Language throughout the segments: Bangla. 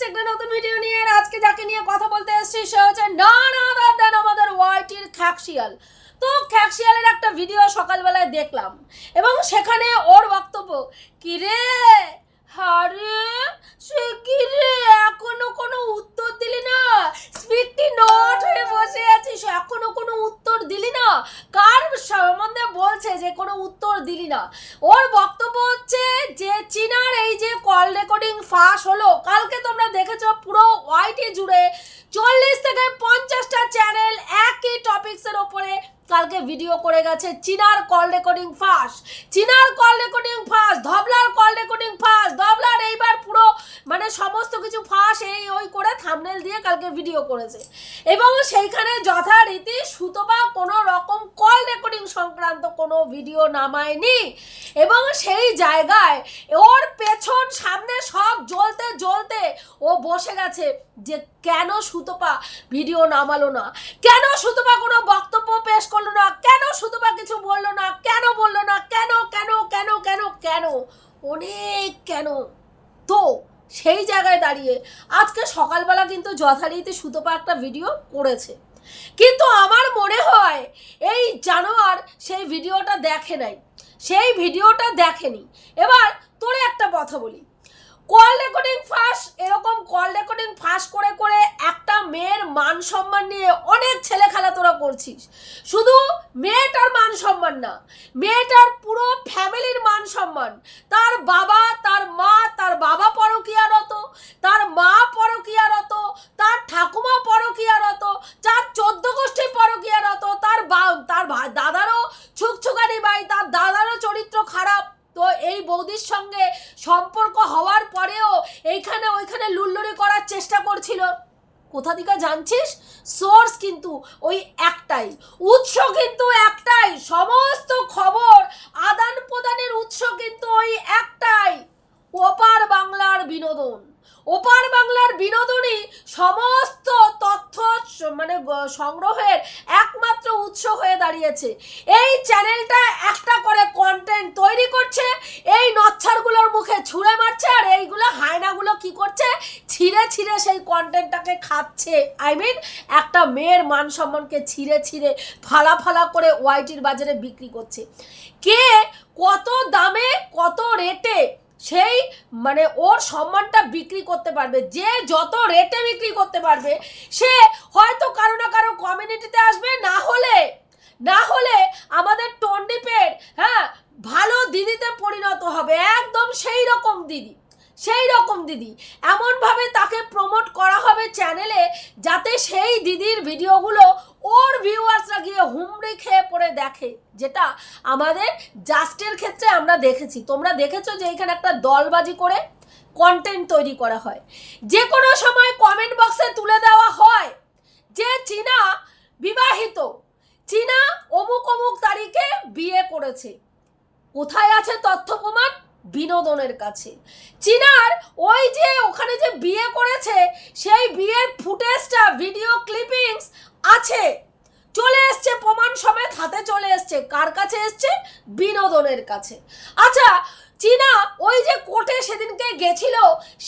এসেছি নতুন ভিডিও নিয়ে আজকে যাকে নিয়ে কথা বলতে এসেছি সে হচ্ছে না না দেন আমাদের ওয়াইটির খ্যাকশিয়াল তো খ্যাকশিয়ালের একটা ভিডিও সকালবেলায় দেখলাম এবং সেখানে ওর বক্তব্য, কিরে হারে সে কিরে এখনও কোনো উত্তর দিলি না? স্পিকটি নট হয়ে বসে আছিস, এখনও কোনো উত্তর দিলি না? কার সম্বন্ধে বলছে যে কোনো উত্তর দিলি না? ওর বক্তব্য হচ্ছে যে চীনার এই যে কল রেকর্ডিং ফাঁস হলো, কালকে তোমরা দেখেছ পুরো ওয়াইটি জুড়ে চল্লিশ থেকে পঞ্চাশটা চ্যানেল একই টপিক্সের ওপরে কালকে ভিডিও করে গেছে, চীনার কল রেকর্ডিং ফাঁস। চীনার কল রেকর্ডিং ফাঁস, ধবলার কল রেকর্ডিং ফাঁস ধবলার এইবার পুরো মানে সমস্ত কিছু ফাঁস এই ওই করে থামনেল দিয়ে কালকে ভিডিও করেছে। এবং সেইখানে যথারীতি সুতপা কোনো রকম কল রেকর্ডিং সংক্রান্ত কোনো ভিডিও নামায়নি। এবং সেই জায়গায় ওর পেছন সামনে সব জ্বলতে জ্বলতে ও বসে গেছে যে কেন সুতপা ভিডিও নামালো না? কেন সুতপা কোনো বক্তব্য পেশ করল না? কেন সুতপা কিছু বলল না? কেন বলল না? কেন কেন কেন কেন কেন? অনেক কেন? তো সেই জায়গায় দাঁড়িয়ে আজকে সকালবেলা কিন্তু যথারীতি সুতপা একটা ভিডিও করেছে। কিন্তু আমার মনে হয় এই জানোয়ার সেই ভিডিওটা দেখে নাই। সেই ভিডিওটা দেখেনি। এবার তোরে একটা কথা বলি। কল রেকর্ডিং ফাঁস এরকম কল রেকর্ডিং ফাঁস করে করে একটা মেয়ের মান সম্মান নিয়ে অনেক ছেলে খেলা তোরা করছিস। শুধু মেয়েটার মান সম্মান না, মেয়েটার পুরো ফ্যামিলির মান সম্মান। তার বাবা, তার মা, তার বাবা পরকিয়ারত, তার মা পরকিয়ারত, তার ঠাকুমা পরকিয়ারত, তার চোদ্দ গোষ্ঠী পরকিয়ারত, তার বা- তার দাদারও ছুকছুকানি ভাই, তার দাদারও চরিত্র খারাপ। তো এই বৌদির সঙ্গে সম্পর্ক হওয়ার পরেও এইখানে ওইখানে লুল্লুরি করার চেষ্টা করছিল। কোথা থেকে জানছিস? সোর্স কিন্তু ওই একটাই। উৎস কিন্তু একটাই। সমস্ত খবর আদান প্রদানের উৎস কিন্তু ওই একটাই ওপার বাংলার বিনোদন ওপার বাংলার বিনোদনই সমস্ত তথ্য স- মানে গ- সংগ্রহের একমাত্র উৎস হয়ে দাঁড়িয়েছে এই চ্যানেলটা একটা করে কন্টেন্ট তৈরি করছে এই নচ্ছারগুলোর মুখে ছুঁড়ে মারছে আর এইগুলো হায়নাগুলো কি করছে ছিঁড়ে ছিঁড়ে সেই কন্টেন্টটাকে খাচ্ছে আই মিন একটা মেয়ের মান সম্মানকে ছিঁড়ে ছিঁড়ে ফালা ফালা করে ওয়াইটির বাজারে বিক্রি করছে। কে কত দামে, কত রেটে সেই মানে ওর সম্মানটা বিক্রি করতে পারবে? যে যত রেটে বিক্রি করতে পারবে, সে হয়তো কারও না কারও কমিউনিটিতে আসবে। না হলে না হলে আমাদের টন্ডিপের হ্যাঁ ভালো দিদিতে পরিণত হবে। একদম সেই রকম দিদি। সেই রকম দিদি। এমনভাবে তাকে প্রমোট করা হবে চ্যানেলে যাতে সেই দিদির ভিডিওগুলো ওর ভিউয়ার্সরা গিয়ে হুমড়ি খেয়ে পড়ে দেখে, যেটা আমাদের জাস্টের ক্ষেত্রে আমরা দেখেছি। তোমরা দেখেছ যে এখানে একটা দলবাজি করে কন্টেন্ট তৈরি করা হয়। যে কোনো সময় কমেন্ট বক্সে তুলে দেওয়া হয় যে চীনা বিবাহিত। চীনা অমুক অমুক তারিখে বিয়ে করেছে। কোথায় আছে তথ্য প্রমাণ? বিনোদনের কাছে। চিনার ওই যে ওখানে যে বিয়ে করেছে, সেই বিয়ের ফুটেজটা ভিডিও ক্লিপিংস আছে। চলে এসছে, প্রমাণ সমেত হাতে চলে এসছে। কার কাছে এসছে? বিনোদনের কাছে। আচ্ছা চীনা ওই যে কোর্টে সেদিনকে গেছিল,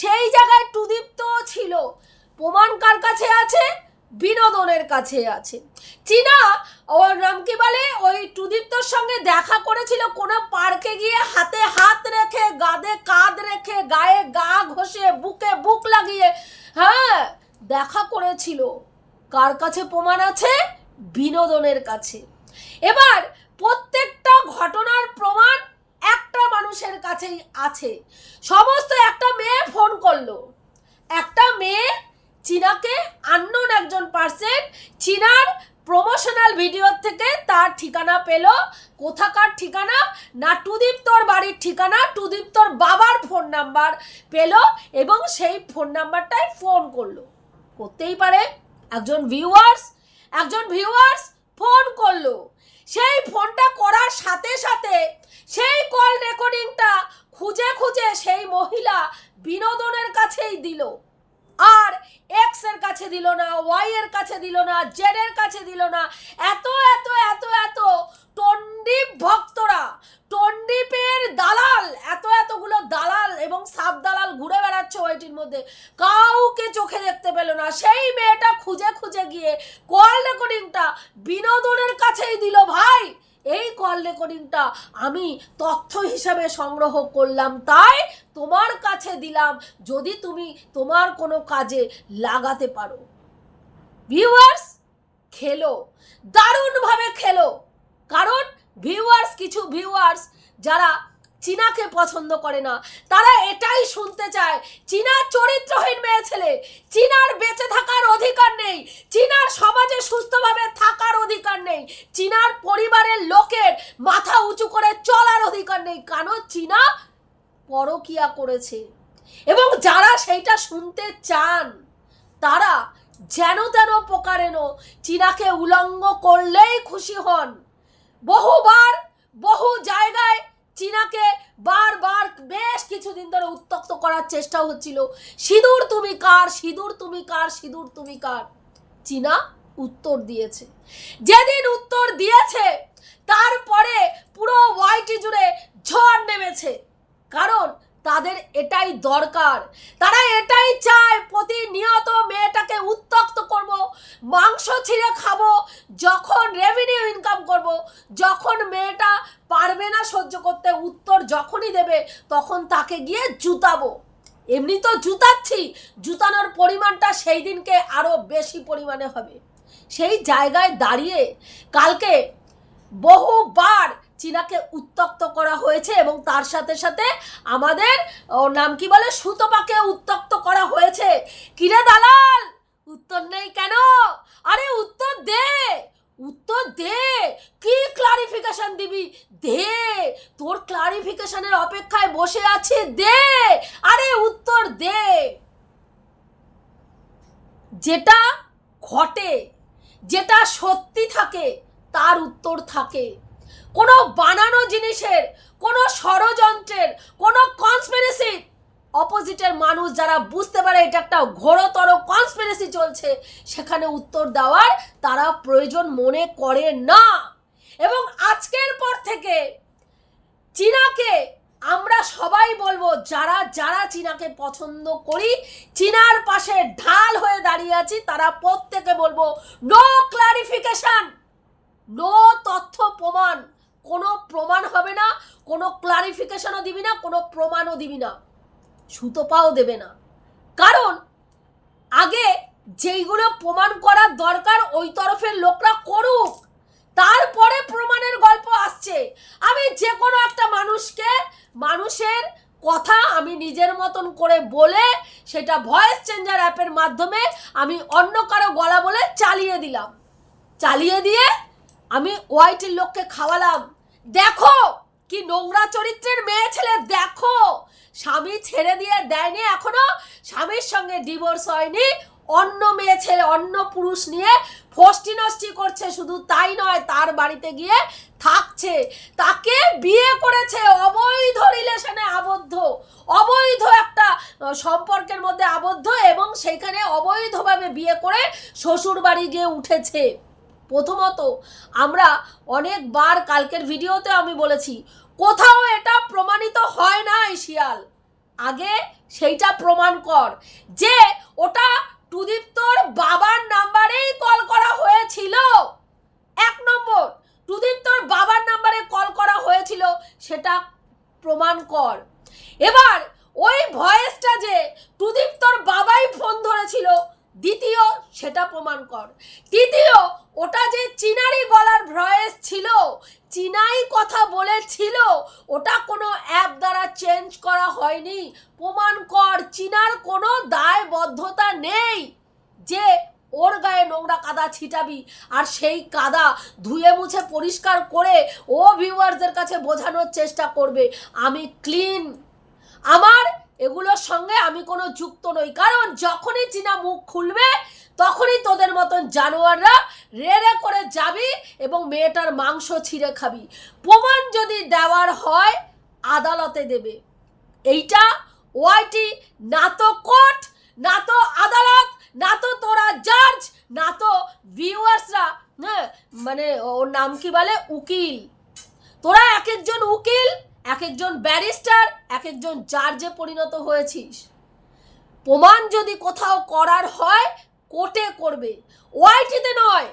সেই জায়গায় টুদীপ্ত ছিল। প্রমাণ কার কাছে আছে? বিনোদনের কাছে আছে। চীনা ওর নাম কি বলে? ওই টুদীপ্তর সঙ্গে দেখা করেছিল, কোনো পার্কে গিয়ে হাতে হাত রেখে, গাদে কাঁধ রেখে, গায়ে গা ঘষে, বুকে বুক লাগিয়ে হ্যাঁ দেখা করেছিল। কার কাছে প্রমাণ আছে? বিনোদনের কাছে। এবার প্রত্যেকটা ঘটনার প্রমাণ একটা মানুষের কাছেই আছে। সমস্ত একটা মেয়ে ফোন করল। একটা মেয়ে চীনাকে আননোন একজন পার্সন চীনার প্রমোশনাল ভিডিওর থেকে তার ঠিকানা পেল। কোথাকার ঠিকানা? না টুদীপ্তর বাড়ির ঠিকানা টুদীপ্তর বাবার ফোন নাম্বার পেল এবং সেই ফোন নাম্বারটায় ফোন করল। করতেই পারে, একজন ভিউয়ার্স একজন ভিউয়ার্স ফোন করল। সেই ফোনটা করার সাথে সাথে সেই কল রেকর্ডিংটা খুঁজে খুঁজে সেই মহিলা বিনোদনের কাছেই দিল। আর এক্সের কাছে দিল না ওয়াই এর কাছে দিল না জেড এর কাছে দিল না। এত এত এত এত টন্ডিপ ভক্তরা টন্ডিপের দালাল, এত, এতগুলো দালাল এবং সাব দালাল ঘুরে বেড়াচ্ছে ওই ওয়াইটির মধ্যে। কাউকে চোখে দেখতে পেল না। সেই মেয়েটা খুঁজে খুঁজে গিয়ে কল রেকর্ডিংটা বিনোদনের কাছেই দিল ভাই। এই কল রেকর্ডিংটা আমি তথ্য হিসাবে সংগ্রহ করলাম, তাই তোমার কাছে দিলাম, যদি তুমি তোমার কোনো কাজে লাগাতে পারো। ভিউয়ার্স খেলো। দারুণভাবে খেলো। কারণ ভিউয়ার্স কিছু ভিউয়ার্স যারা চীনাকে পছন্দ করে না। তারা এটাই শুনতে চায়, চীনা চরিত্রহীন মেয়ে ছেলে। চীনার বেঁচে থাকার অধিকার নেই। চীনার সমাজে সুস্থভাবে থাকার অধিকার নেই। চীনার পরিবারের লোকের মাথা উঁচু করে চলার অধিকার নেই। কারণ চীনা পরকিয়া করেছে? এবং যারা সেইটা শুনতে চান, তারা যেন তেন প্রকারেণ চীনাকে উলঙ্গ করলেই খুশি হন। বহুবার বহু জায়গায় চীনাকে বারবার বেশ কিছুদিন ধরে উত্তক্ত করার চেষ্টা হচ্ছিল। সিঁদুর তুমি কার? সিঁদুর তুমি কার? সিঁদুর তুমি কার? চীনা উত্তর দিয়েছে। যেদিন উত্তর দিয়েছে, তারপরে পুরো ওয়াইটি জুড়ে ঝড় নেমেছে। কারণ তাদের এটাই দরকার। তারা এটাই চায় প্রতিনিয়ত মেয়েটাকে উত্তক্ত করব, মাংস ছিঁড়ে খাব, যখন রেভিনিউ ইনকাম করব, যখন মেয়েটা পারবে না সহ্য করতে, উত্তর যখনই দেবে তখন তাকে গিয়ে জুতাবো। এমনি তো জুতাচ্ছি, জুতানোর পরিমাণটা সেই দিনকে আরও বেশি পরিমাণে হবে। সেই জায়গায় দাঁড়িয়ে কালকে বহুবার চীনাকে উত্তক্ত করা হয়েছে এবং তার সাথে সাথে আমাদের নাম কি বলে, সুতপাকে উত্তক্ত করা হয়েছে। কিরে দালাল? উত্তর নেই কেন? আরে উত্তর দে! উত্তর দে! কি ক্লারিফিকেশন দিবি? দে! তোর ক্লারিফিকেশনের অপেক্ষায় বসে আছে, দে! আরে উত্তর দে! যেটা ঘটে, যেটা সত্যি থাকে, তার উত্তর থাকে। কোনো বানানো জিনিসের, কোনো ষড়যন্ত্রের, কোনো কনস্পিরেসি অপোজিটের মানুষ যারা বুঝতে পারে এটা একটা ঘোরতর কনস্পিরেসি চলছে, সেখানে উত্তর দেওয়ার তারা প্রয়োজন মনে করে না। এবং আজকের পর থেকে চীনাকে আমরা সবাই বলব, যারা যারা চীনাকে পছন্দ করি, চীনার পাশে ঢাল হয়ে দাঁড়িয়ে আছি, তারা প্রত্যেকে বলব নো ক্লারিফিকেশন নো তথ্য প্রমাণ। কোনো প্রমাণ হবে না, কোনো ক্লারিফিকেশনও দিবি না, কোনো প্রমাণও দিবি না। সুতোপাও দেবে না। কারণ আগে যেইগুলো প্রমাণ করার দরকার, ওই তরফের লোকরা করুক। তারপরে প্রমাণের গল্প আসছে। আমি যে কোনো একটা মানুষকে, মানুষের কথা আমি নিজের মতন করে বলে, সেটা ভয়েস চেঞ্জার অ্যাপের মাধ্যমে আমি অন্য কারও গলা বলে চালিয়ে দিলাম। চালিয়ে দিয়ে আমি ওয়াইটির লোককে খাওয়ালাম। দেখো কি নোংরা চরিত্রের মেয়ে ছেলে, দেখো। স্বামী ছেড়ে দিয়ে দেয়নি এখনও। স্বামীর সঙ্গে ডিভোর্স হয়নি। অন্য মেয়ে ছেলে, অন্য পুরুষ নিয়ে ফষ্টি নষ্টি করছে। শুধু তাই নয়, তার বাড়িতে গিয়ে থাকছে। তাকে বিয়ে করেছে অবৈধ রিলেশনে আবদ্ধ। অবৈধ একটা সম্পর্কের মধ্যে আবদ্ধ এবং সেইখানে অবৈধভাবে বিয়ে করে শ্বশুর বাড়ি গিয়ে উঠেছে। প্রথমত, আমরা অনেকবার কালকের ভিডিওতে আমি বলেছি, কোথাও এটা প্রমাণিত হয় না শিয়াল। আগে সেইটা প্রমাণ কর যে ওটা টুদীপ্তর বাবার নাম্বারেই কল করা হয়েছিল। এক নম্বর টুদীপ্তর বাবার নাম্বারে কল করা হয়েছিল, সেটা প্রমাণ কর। এবার ওই ভয়েসটা যে টুদীপ্তর বাবাই ফোন ধরেছিল দ্বিতীয়, সেটা প্রমাণ কর। তৃতীয়, ওটা যে চিনারি গলার ভয়েস ছিল, চিনাই কথা বলেছিল, ওটা কোনো অ্যাপ দ্বারা চেঞ্জ করা হয়নি। প্রমাণ কর, চিনার কোনো দায়বদ্ধতা নেই যে ওর গায়ে নোংরা কাদা ছিটাবি, আর সেই কাদা ধুয়ে মুছে পরিষ্কার করে ও ভিউয়ার্সদের কাছে বোঝানোর চেষ্টা করবে। আমি ক্লিন আমার এগুলোর সঙ্গে আমি কোনো যুক্ত নই। কারণ যখনই চীনা মুখ খুলবে, তখনই তোদের মতন জানোয়াররা রেড়ে করে যাবি এবং মেয়েটার মাংস ছিঁড়ে খাবি। প্রমাণ যদি দেওয়ার হয়, আদালতে দেবে। এইটা ওয়াইটি না তো কোর্ট, না তো আদালত, না তো তোরা জাজ, না তো ভিউয়ার্সরা হ্যাঁ মানে ওর নাম কি বলে? উকিল। তোরা এক একজন উকিল এক একজন ব্যারিস্টার এক একজন জার্জে পরিণত হয়েছিস। প্রমাণ যদি কোথাও করার হয়, কোর্টে করবে। ওয়াইটিতে নয়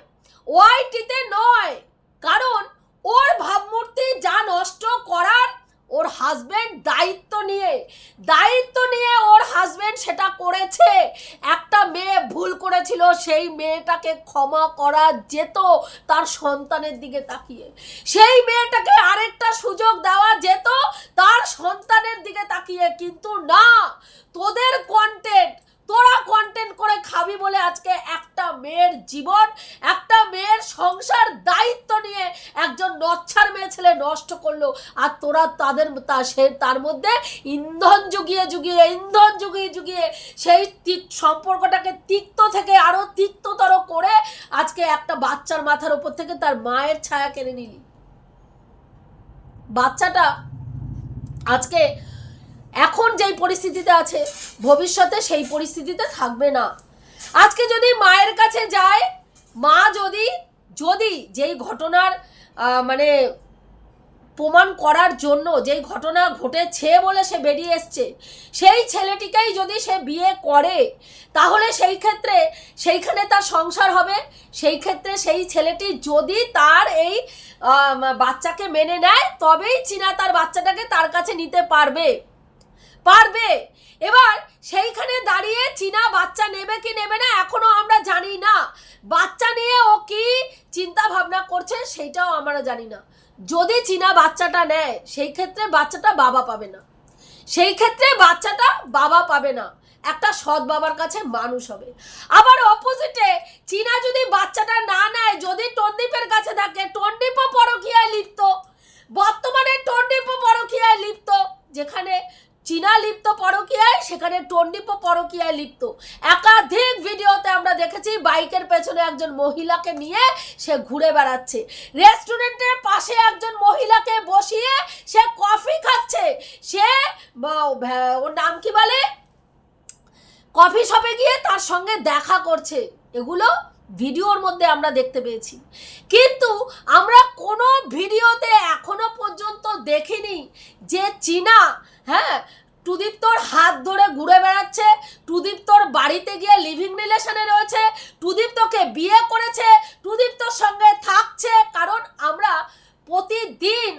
ওয়াইটিতে নয়। কারণ ওর ভাবমূর্তি যা নষ্ট করার ওর হাজব্যান্ড দায়িত্ব নিয়ে দায়িত্ব নিয়ে ওর হাজব্যান্ড সেটা করেছে। একটা মেয়ে ভুল করেছিল, সেই মেয়েটাকে ক্ষমা করা যেত তার সন্তানের দিকে তাকিয়ে। সেই মেয়েটাকে আরেকটা সুযোগ দেওয়া যেত তার সন্তানের দিকে তাকিয়ে। কিন্তু না, তোদের কন্টেন্ট তোরা কন্টেন্ট করে খাবি বলে আজকে একটা মেয়ের জীবন, একটা মেয়ের সংসার দায়িত্ব নিয়ে একজন নচ্ছার মেয়ে ছেলে নষ্ট করল। আর তোরা তাদের তা সে তার মধ্যে ইন্ধন জুগিয়ে জুগিয়ে, ইন্ধন জুগিয়ে জুগিয়ে সেই সম্পর্কটাকে তিক্ত থেকে আরও তিক্ততর করে আজকে একটা বাচ্চার মাথার উপর থেকে তার মায়ের ছায়া কেড়ে নিলি। বাচ্চাটা আজকে এখন যেই পরিস্থিতিতে আছে, ভবিষ্যতে সেই পরিস্থিতিতে থাকবে না। আজকে যদি মায়ের কাছে যায়, মা যদি যদি যেই ঘটনার মানে প্রমাণ করার জন্য, যেই ঘটনা ঘটেছে বলে সে বেরিয়ে এসছে, সেই ছেলেটিকেই যদি সে বিয়ে করে, তাহলে সেই ক্ষেত্রে সেইখানে তার সংসার হবে। সেই ক্ষেত্রে সেই ছেলেটি যদি তার এই বাচ্চাকে মেনে নেয়, তবেই চীনা তার বাচ্চাটাকে তার কাছে নিতে পারবে। পারবে। এবার সেইখানে দাঁড়িয়ে চীনা বাচ্চা নেবে কি নেবে না এখনও আমরা জানি না। বাচ্চা নিয়ে ও কি চিন্তা ভাবনা করছে সেটাও আমরা জানি না। যদি চীনা বাচ্চাটা নেয়, সেই ক্ষেত্রে বাচ্চাটা বাবা পাবে না। সেই ক্ষেত্রে বাচ্চাটা বাবা পাবে না। একটা সৎ বাবার কাছে মানুষ হবে। আবার অপোজিটে চীনা যদি বাচ্চাটা না নেয়, যদি টন্ডিপের কাছে থাকে টন্ডিপও পরকীয়ায় লিপ্ত। বর্তমানে টন্ডিপও পরকীয়ায় লিপ্ত। যেখানে চীনা লিপ্ত পরকীয়ায়, সেখানে টন্ডিপও পরকীয়ায় লিপ্ত। একাধিক ভিডিওতে আমরা দেখেছি বাইকের পেছনে একজন মহিলাকে নিয়ে সে ঘুরে বেড়াচ্ছে। রেস্টুরেন্টের পাশে একজন মহিলাকে বসিয়ে সে কফি খাচ্ছে। সে ওর নাম কি বলে? কফি শপে গিয়ে তার সঙ্গে দেখা করছে। এগুলো ভিডিওর মধ্যে আমরা দেখতে পেয়েছি। কিন্তু আমরা কোনো ভিডিওতে এখনও পর্যন্ত দেখিনি যে চীনা হ্যাঁ টুদীপ তোর হাত ধরে ঘুরে বেড়াচ্ছে, টুদীপ তোর বাড়িতে গিয়ে লিভিং রিলেশনে রয়েছে, টুদীপ তোকে বিয়ে করেছে, টুদীপ তোর সঙ্গে থাকছে। কারণ আমরা প্রতিদিন,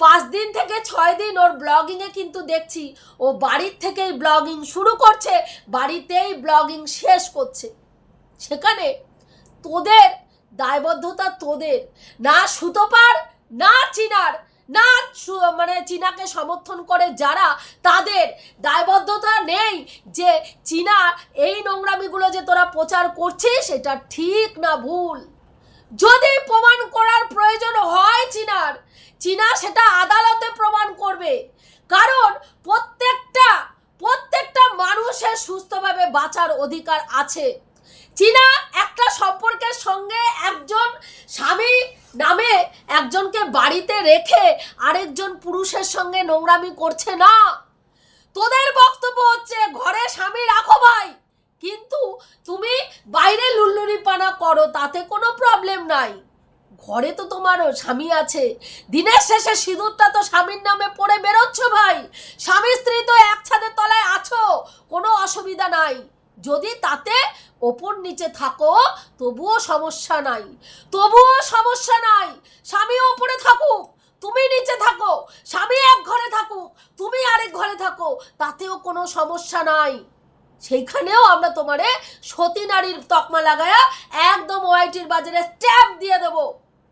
পাঁচ দিন থেকে ছয় দিন ওর ব্লগিংয়ে কিন্তু দেখছি, ও বাড়ির থেকেই ব্লগিং শুরু করছে, বাড়িতেই ব্লগিং শেষ করছে। সেখানে তোদের দায়বদ্ধতা তোদের। না সুতোপার, না চিনার, না মানে চীনাকে সমর্থন করে যারা, তাদের দায়বদ্ধতা নেই যে চীনা এই নোংরামিগুলো যে তোরা প্রচার করছিস, এটা ঠিক না ভুল। যদি প্রমাণ করার প্রয়োজন হয় চীনার, চীনা সেটা আদালতে প্রমাণ করবে। কারণ প্রত্যেকটা প্রত্যেকটা মানুষের সুস্থভাবে বাঁচার অধিকার আছে। চীনা একটা সম্পর্কের সঙ্গে একজন স্বামী নামে একজনকে বাড়িতে রেখে আরেকজন পুরুষের সঙ্গে নোংরামি করছে না। তোদের বক্তব্য হচ্ছে, ঘরে স্বামী রাখো ভাই, কিন্তু তুমি বাইরে লুল্লুরি পানা করো, তাতে কোনো প্রবলেম নাই। ঘরে তো তোমারও স্বামী আছে, দিনের শেষে সিঁদুরটা তো স্বামীর নামে পড়ে বেরোচ্ছ ভাই। স্বামী স্ত্রী তো এক ছাদের তলায় আছো, কোনো অসুবিধা নাই। যদি তাতে ওপর নিচে থাকো, তবুও সমস্যা নাই। তবুও সমস্যা নাই। স্বামী ওপরে থাকুক, তুমি নিচে থাকো। স্বামী এক ঘরে থাকুক, তুমি আরেক ঘরে থাকো, তাতেও কোনো সমস্যা নাই। সেইখানেও আমরা তোমারে সতী নারীর তকমা লাগায়া একদম ওয়াইটির বাজারে স্ট্যাম্প দিয়ে দেব।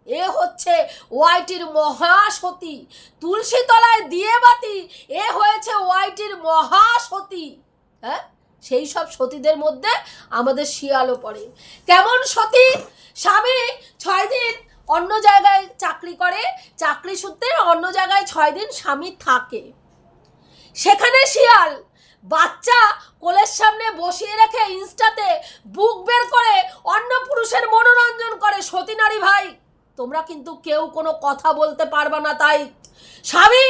এ হচ্ছে ওয়াইটির মহাসতী। তুলসী তলায় দিয়ে বাতি, এ হয়েছে ওয়াইটির মহাসতী। হ্যাঁ? সেই সব সতীদের মধ্যে আমাদের শিয়ালও পড়ে। কেমন সতী? স্বামী ছয় দিন অন্য জায়গায় চাকরি করে। চাকরি সূত্রে অন্য জায়গায় ছয় দিন স্বামী থাকে। সেখানে শিয়াল বাচ্চা কোলের সামনে বসিয়ে রেখে ইনস্টাতে বুক বের করে অন্য পুরুষের মনোরঞ্জন করে, সতী নারী ভাই, তোমরা কিন্তু কেউ কোনো কথা বলতে পারবে না তাই। স্বামী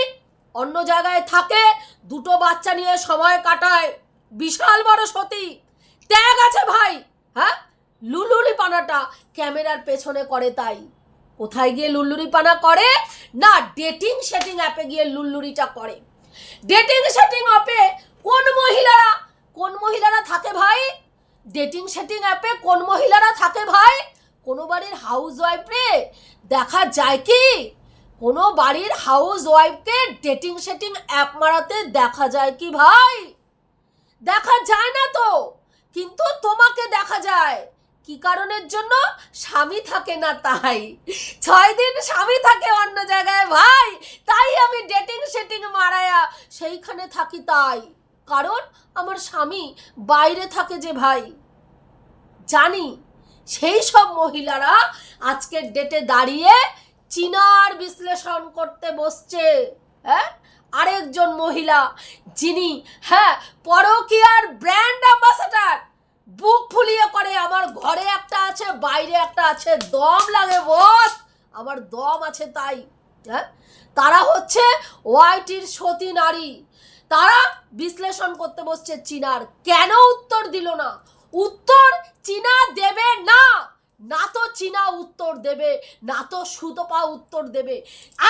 অন্য জায়গায় থাকে, দুটো বাচ্চা নিয়ে সময় কাটায়। বিশাল বড় সতী। ত্যাগ আছে ভাই। হ্যাঁ? লুলুরি পানাটা ক্যামেরার পেছনে করে তাই। কোথায় গিয়ে লুল্লুরি পানা করে? না ডেটিং সেটিং অ্যাপে গিয়ে লুল্লুরিটা করে। ডেটিং সেটিং অ্যাপে কোন মহিলারা কোন মহিলারা থাকে ভাই? ডেটিং সেটিং অ্যাপে কোন মহিলারা থাকে ভাই? কোনো বাড়ির হাউস ওয়াইফ দেখা যায় কি? কোনো বাড়ির হাউস ওয়াইফকে ডেটিং সেটিং অ্যাপ মারাতে দেখা যায় কি ভাই? দেখা যায় না তো। কিন্তু তোমাকে দেখা যায়। কি কারণের জন্য? স্বামী থাকে না তাই। ছয় দিন স্বামী থাকে অন্য জায়গায়, ভাই। তাই আমি ডেটিং সেটিং মারায়া সেইখানে থাকি তাই। কারণ আমার স্বামী বাইরে থাকে যে ভাই। জানি, সেই সব মহিলারা আজকের ডেটে দাঁড়িয়ে চিনার বিশ্লেষণ করতে বসছে। হ্যাঁ? আরেকজন মহিলা যিনি হ্যাঁ পরকীয়ার ব্র্যান্ড অ্যাম্বাসাডার বুক ফুলিয়ে করে, আমার ঘরে একটা আছে, বাইরে একটা আছে, দম লাগে বস, আমার দম আছে তাই। হ্যাঁ তারা হচ্ছে ওয়াইটির সতী নারী। তারা বিশ্লেষণ করতে বসছে চীনার। কেন উত্তর দিল না? উত্তর চীনা দেবে না। না তো চীনা উত্তর দেবে, না তো সুতপা উত্তর দেবে।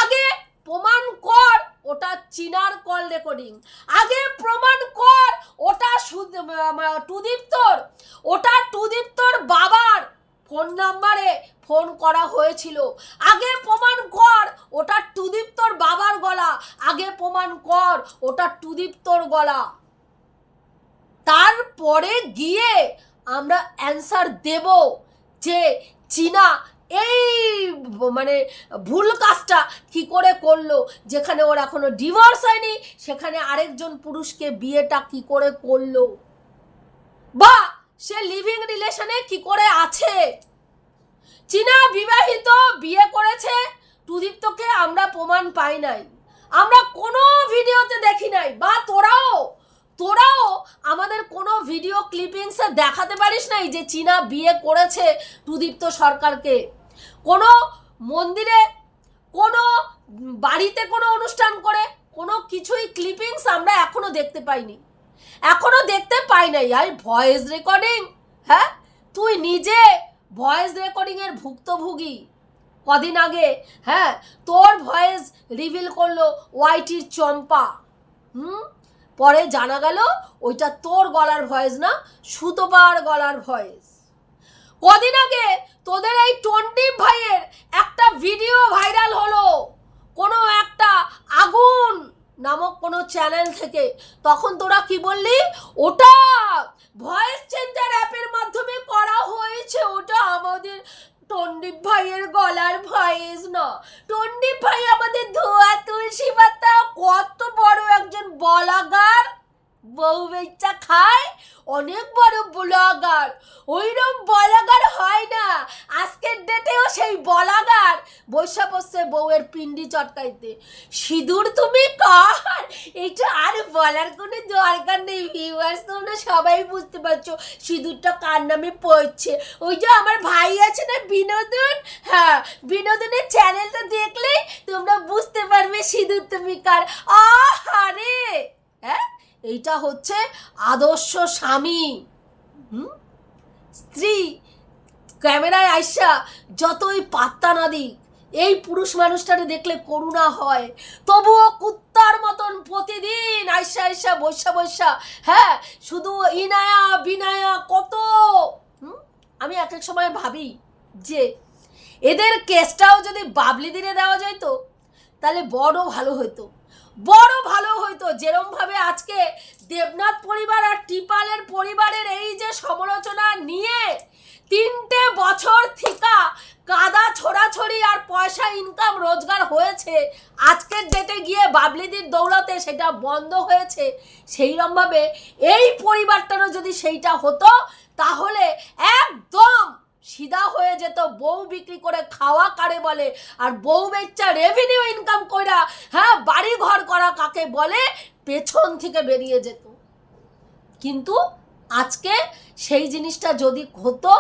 আগে প্রমাণ কর, ওটা চীনার কল রেকর্ডিং আগে প্রমাণ কর, ওটা টুদীপ্তর ওটা টুদীপ্তর বাবার ফোন নাম্বারে ফোন করা হয়েছিল। আগে প্রমাণ কর, ওটা টুদীপ্তর বাবার গলা। আগে প্রমাণ কর, ওটা টুদীপ্তর গলা। তারপরে গিয়ে আমরা অ্যান্সার দেব যে চীনা এই মানে ভুল কাজটা কি করে করল, যেখানে ওর এখনও ডিভোর্স হয়নি, সেখানে আরেকজন পুরুষকে বিয়েটা কি করে করল? বা সে লিভিং রিলেশনে কি করে আছে? চীনা বিবাহিত বিয়ে করেছে টুদীপ্তকে আমরা প্রমাণ পাই নাই। আমরা কোনো ভিডিওতে দেখি নাই। বা তোরাও তোরাও আমাদের কোনো ভিডিও ক্লিপিংসে দেখাতে পারিস নাই যে চীনা বিয়ে করেছে টুদীপ্ত সরকারকে? কোনো মন্দিরে, কোনো বাড়িতে কোনো অনুষ্ঠান করে, কোনো কিছুই ক্লিপিংস আমরা এখনও দেখতে পাইনি। এখনও দেখতে পাই নাই। আর ভয়েস রেকর্ডিং হ্যাঁ? তুই নিজে ভয়েস রেকর্ডিংয়ের ভুক্তভোগী। কদিন আগে হ্যাঁ? তোর ভয়েস রিভিল করল ওয়াইটির চম্পা। হুম? পরে জানা গেল, ওইটা তোর গলার ভয়েস না, সুতোপার গলার ভয়েস কদিন আগে তোদের এই টন্ডিপ ভাইয়ের একটা ভিডিও ভাইরাল হলো। কোনো একটা আগুন নামক কোনো চ্যানেল থেকে। তখন তোরা কি বললি? ওটা ভয়েস চেঞ্জার অ্যাপের মাধ্যমে করা হয়েছে। ওটা আমাদের টন্ডিপ ভাইয়ের গলার ভয়েস না। টন্ডিপ ভাই আমাদের ধোয়া, তুলসী পাতা, কত বড় একজন বলাগার বউ বেচা খায়, অনেক বড় ব্লগার। ওইরকম বলাগার হয় না। আজকের ডেটেও সেই বলাগার। বৈশা পড়ছে বউয়ের পিন্ডি চটকাইতে। সিঁদুর তুমি কার? এটা আর বলার কোনো দরকার নেই ভিউয়ার্স তোমরা সবাই বুঝতে পারছ সিঁদুরটা কার নামে পড়ছে। ওই যে আমার ভাই আছে না, বিনোদন? হ্যাঁ বিনোদনের চ্যানেলটা দেখলে তোমরা বুঝতে পারবে সিঁদুর তুমি কার। আরে হ্যাঁ? এইটা হচ্ছে আদর্শ স্বামী। হুম? স্ত্রী ক্যামেরায় আইসা যতই পাত্তা না দিক, এই পুরুষ মানুষটাকে দেখলে করুণা হয়। তবুও কুত্তার মতন প্রতিদিন আইসা আইসা বৈশা বৈশা হ্যাঁ শুধু ইনায়া বিনায়া কত? আমি এক এক সময় ভাবি যে, এদের কেসটাও যদি বাবলি দিনে দেওয়া যেত তাহলে বড় ভালো হতো বড় ভালো হইতো। যেরম ভাবে আজকে দেবনাথ পরিবার আর টিপালের পরিবারের এই যে সমালোচনা নিয়ে তিনটে বছর থিকা কাদা ছোড়াছড়ি আর পয়সা ইনকাম রোজগার হয়েছে, আজকের ডেটে গিয়ে বাবলিদির দৌড়াতে সেটা বন্ধ হয়েছে সেইরমভাবে এই পরিবারটারও যদি সেইটা হতো, তাহলে একদম সিধা হয়ে যেত, বউ বিক্রি করে খাওয়া কারে বলে, আর বউ বেচ্চা রেভিনিউ ইনকাম কইরা হ্যাঁ বাড়ি ঘর করা কাকে বলে, পেছন থেকে বেরিয়ে যেত। কিন্তু আজকে সেই জিনিসটা যদি হতো,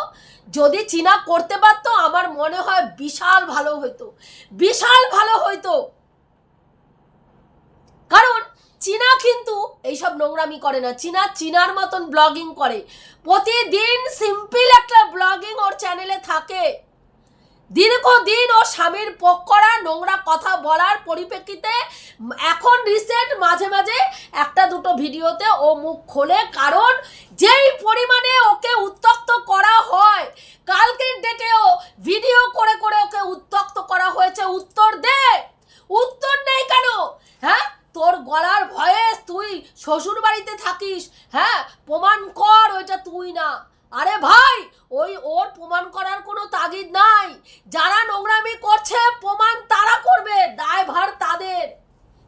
যদি চীনা করতে পারতো, আমার মনে হয় বিশাল ভালো হইতো। বিশাল ভালো হইতো। কারণ চীনা কিন্তু এইসব নোংরামি করে না। চীনা চীনার মতন ব্লগিং করে। প্রতিদিন সিম্পল একটা ব্লগিং ওর চ্যানেলে থাকে। দীর্ঘদিন ও স্বামীর পক্ষরা নোংরা কথা বলার পরিপ্রেক্ষিতে এখন রিসেন্ট মাঝে মাঝে একটা দুটো ভিডিওতে ও মুখ খোলে। কারণ যেই পরিমাণে ওকে উত্তক্ত করা হয়, কালকের ডেটেও ভিডিও করে করে ওকে উত্তক্ত করা হয়েছে। উত্তর দে। উত্তর নেই কেন? হ্যাঁ? তোর গলার ভয়েস তুই শ্বশুর বাড়িতে থাকিস হ্যাঁ? প্রমাণ কর, ওইটা তুই না। আরে ভাই, ওই ওর প্রমাণ করার কোনো তাগিদ নাই। যারা নোংরামি করছে, প্রমাণ তারা করবে, দায়ভার তাদের।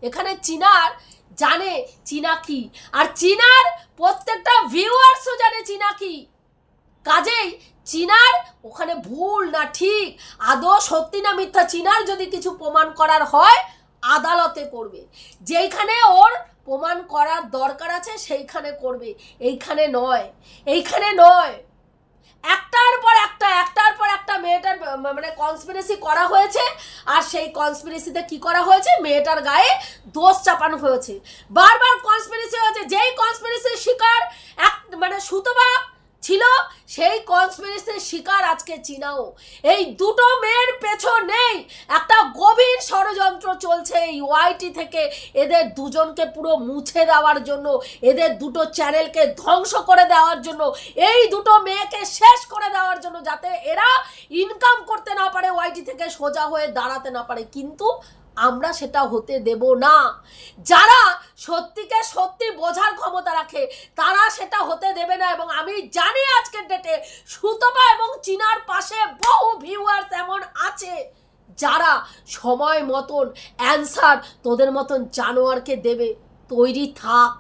এখানে চিনার জানে চীনা কি, আর চীনার প্রত্যেকটা ভিউয়ার্সও জানে চীনা কি। কাজেই চীনার ওখানে ভুল না ঠিক, আদৌ সত্যি না মিথ্যা, চীনার যদি কিছু প্রমাণ করার হয় আদালতে করবে। যেইখানে ওর প্রমাণ করার দরকার আছে, সেইখানে করবে। এইখানে নয়। এইখানে নয়। একটার পর একটা, একটার পর একটা মেয়েটার মানে কনস্পিরেসি করা হয়েছে, আর সেই কনস্পিরেসিতে কি করা হয়েছে? মেয়েটার গায়ে দোষ চাপানো হয়েছে। বারবার কনস্পিরেসি হয়েছে। যেই কনস্পিরেসির শিকার, এক মানে সুতবা ছিল সেই কনস্পিরেসির শিকার আজকে চীনাও। এই দুটো মেয়ের পেছনেই একটা গভীর ষড়যন্ত্র চলছে এই ওয়াইটি থেকে। এদের দুজনকে পুরো মুছে দেওয়ার জন্য, এদের দুটো চ্যানেলকে ধ্বংস করে দেওয়ার জন্য, এই দুটো মেয়েকে শেষ করে দেওয়ার জন্য যাতে এরা ইনকাম করতে না পারে ওয়াইটি থেকে, সোজা হয়ে দাঁড়াতে না পারে। কিন্তু আমরা সেটা হতে দেব না। যারা সত্যিকে সত্যি বোঝার ক্ষমতা রাখে, তারা সেটা হতে দেবে না এবং আমি জানি আজকের ডেটে সুতপা এবং চীনার পাশে বহু ভিউয়ার্স এমন আছে যারা সময় মতন অ্যান্সার তোদের মতন জানোয়ারকে দেবে। তৈরি থাক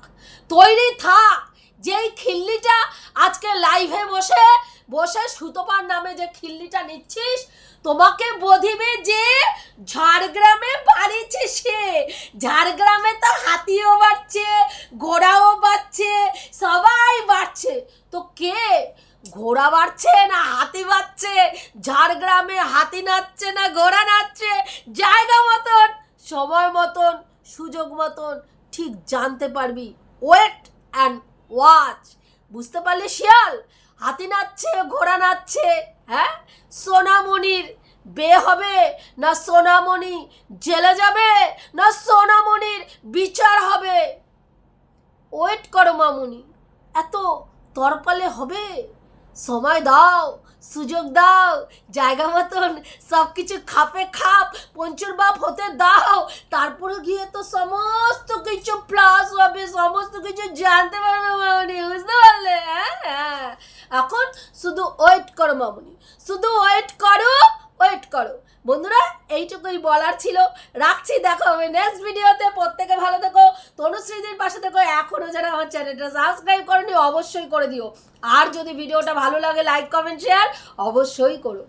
তৈরি থাক। যেই খিল্লিটা আজকে লাইভে বসে বসে সুতপার নামে যে খিল্লিটা নিচ্ছিস, তোমাকে বধিবে যে ঝাড়গ্রামে বাড়িছে সে। ঝাড়গ্রামে তো হাতিও বাড়ছে, ঘোড়াও বাড়ছে, সবাই বাড়ছে। তো কে? ঘোড়া বাড়ছে না হাতি বাড়ছে? ঝাড়গ্রামে হাতি নাচছে না ঘোড়া নাচছে? জায়গা মতন, সময় মতন, সুযোগ মতন, ঠিক জানতে পারবি। ওয়েট অ্যান্ড ওয়াচ বুঝতে পারলে শিয়াল? হাতি নাচছে, ঘোড়া নাচছে হ্যাঁ? সোনামণির বে হবে না সোনামণি জেলে যাবে, না সোনামণির বিচার হবে? ওয়েট করো মামুনি, এত তরপালে হবে? সময় দাও সুযোগ দাও, জায়গা মতন সব কিছু খাপে খাপ, পঞ্চুর বাপ হতে দাও। তারপরে গিয়ে তো সমস্ত কিছু প্লাস হবে, সমস্ত কিছু জানতে পারবে মামনি, বুঝতে পারলে? হ্যাঁ হ্যাঁ। এখন শুধু ওয়েট করো মামনি, শুধু ওয়েট করো ওয়েট করো। বন্ধুরা, এইটুকুই বলার ছিল। রাখছি, দেখো আমি নেক্সট ভিডিওতে প্রত্যেকে ভালো থেকো। তনুশ্রীদের পাশে থেকো। এখনও যারা আমার চ্যানেলটা সাবস্ক্রাইব করেনি, অবশ্যই করে দিও। আর যদি ভিডিওটা ভালো লাগে লাইক কমেন্ট শেয়ার অবশ্যই করো।